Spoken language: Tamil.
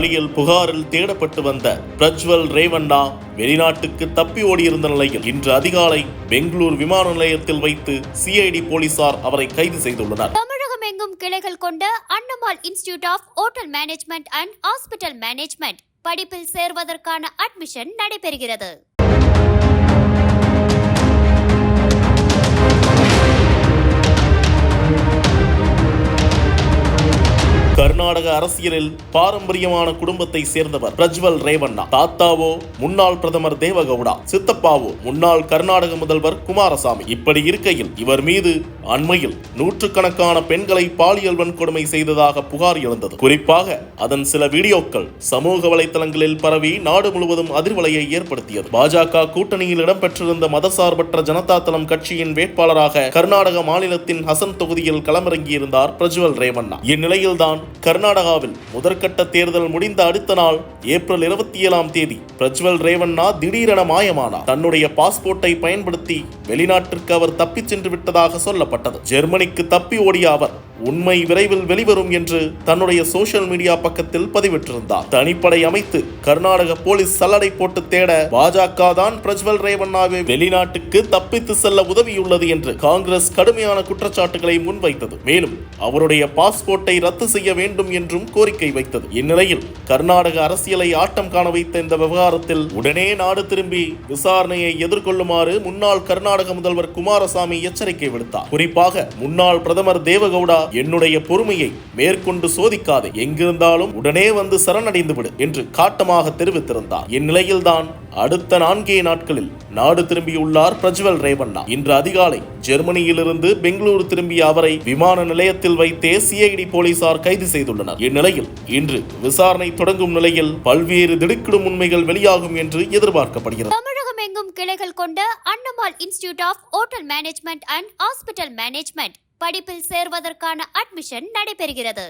பாலியல் புகாரில் தேடப்பட்டு வந்த பிரஜ்வல் ரேவண்ணா வெளிநாட்டுக்கு தப்பி ஓடியிருந்த நிலையில் இன்று அதிகாலை பெங்களூர் விமான நிலையத்தில் வைத்து சிஐடி போலீசார் அவரை கைது செய்துள்ளனர். தமிழகம் எங்கும் கிளைகள் கொண்ட Annamal Institute of Hotel Management and Hospital Management படிப்பில் சேர்வதற்கான அட்மிஷன் நடைபெறுகிறது. கர்நாடக அரசியலில் பாரம்பரியமான குடும்பத்தை சேர்ந்தவர் பிரஜ்வல் ரேவண்ணா. தாத்தாவோ முன்னாள் பிரதமர் தேவகவுடா. சித்தப்பாவோ முன்னாள் கர்நாடக முதல்வர் குமாரசாமி. இப்படி இருக்கையில் இவர் மீது அண்மையில் நூற்றுக்கணக்கான பெண்களை பாலியல் வன்கொடுமை செய்ததாக புகார் எழுந்தது. குறிப்பாக அதன் சில வீடியோக்கள் சமூக வலைதளங்களில் பரவி நாடு முழுவதும் அதிர்வலையை ஏற்படுத்தியது. பாஜக கூட்டணியில் இடம்பெற்றிருந்த மதசார்பற்ற ஜனதா தளம் கட்சியின் வேட்பாளராக கர்நாடக மாநிலத்தின் ஹசன் தொகுதியில் களமிறங்கியிருந்தார் பிரஜ்வல் ரேவண்ணா. இந்நிலையில்தான் கர்நாடகாவில் முதற்கட்ட தேர்தல் முடிந்த அடுத்த நாள் ஏப்ரல் இருபத்தி ஏழாம் தேதி பிரஜ்வல் ரேவண்ணா திடீரென மாயமானார். தன்னுடைய பாஸ்போர்ட்டை பயன்படுத்தி வெளிநாட்டிற்கு அவர் தப்பிச் சென்று விட்டதாக சொல்லப்பட்டது. ஜெர்மனிக்கு தப்பி ஓடிய அவர் உண்மை விரைவில் வெளிவரும் என்று தன்னுடைய சோசியல் மீடியா பக்கத்தில் பதிவிட்டிருந்தார். தனிப்படை அமைத்து கர்நாடக போலீஸ் சல்லடை போட்டு தேட பாஜக தான் பிரஜ்வல் ரேவண்ணாவை வெளிநாட்டுக்கு தப்பித்து செல்ல உதவியுள்ளது என்று காங்கிரஸ் கடுமையான குற்றச்சாட்டுகளை முன்வைத்தது. மேலும் அவருடைய பாஸ்போர்ட்டை ரத்து செய்ய வேண்டும் என்றும் கோரிக்கை வைத்தது. இந்நிலையில் கர்நாடக அரசியலை ஆட்டம் காண வைத்த இந்த விவகாரத்தில் உடனே நாடு திரும்பி விசாரணையை எதிர்கொள்ளுமாறு முன்னாள் கர்நாடக முதல்வர் குமாரசாமி எச்சரிக்கை விடுத்தார். குறிப்பாக முன்னாள் பிரதமர் தேவகவுடா என்னுடைய பொறுமையை மேற்கொண்டு சோதிக்காதே. எங்கிருந்தாலும் உடனே வந்து சரணடைந்து விடு என்று காட்டமாக தெரிவித்திருந்தார். இந்நிலையில்தான் அடுத்த நான்கே நாட்களில் நாடு திரும்பியுள்ளார் பிரஜ்வல் ரேவண்ணா. இன்று அதிகாலை ஜெர்மனியிலிருந்து பெங்களூரு திரும்பிய அவரை விமான நிலையத்தில் வைத்தே சிஐடி போலீசார் கைது செய்துள்ளனர். இந்நிலையில் இன்று விசாரணை தொடங்கும் நிலையில் பல்வேறு திடுக்கிடும் உண்மைகள் வெளியாகும் என்று எதிர்பார்க்கப்படுகிறது. தமிழகம் எங்கும் கிளைகள் கொண்ட Annamal Institute of Hotel Management and Hospital Management படிப்பில் சேர்வதற்கான அட்மிஷன் நடைபெறுகிறது.